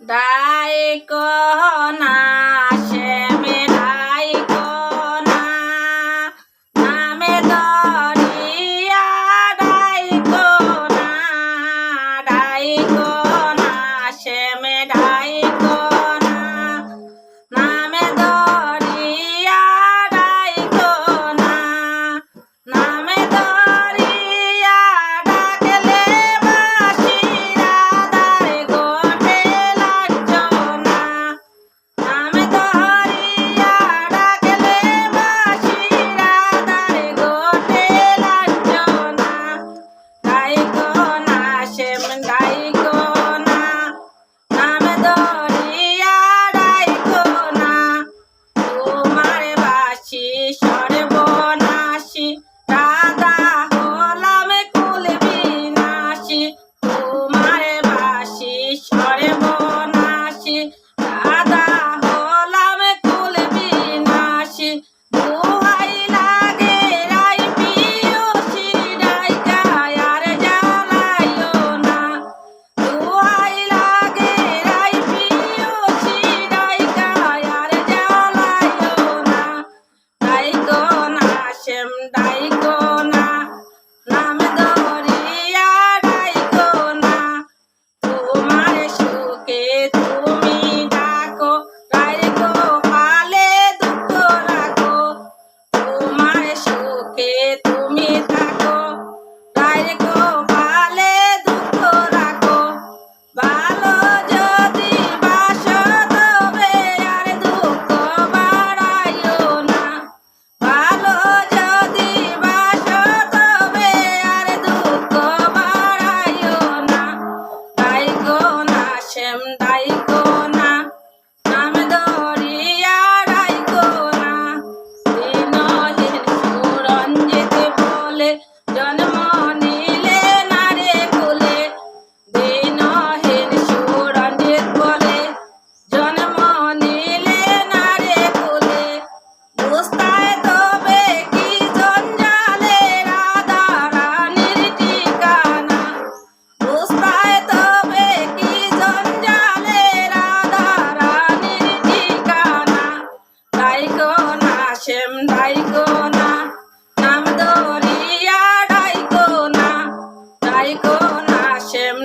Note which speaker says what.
Speaker 1: ডায় কনা same die ডাইকো না নাম দরিয়া ডাইকো না ডাইকো না শ্যাম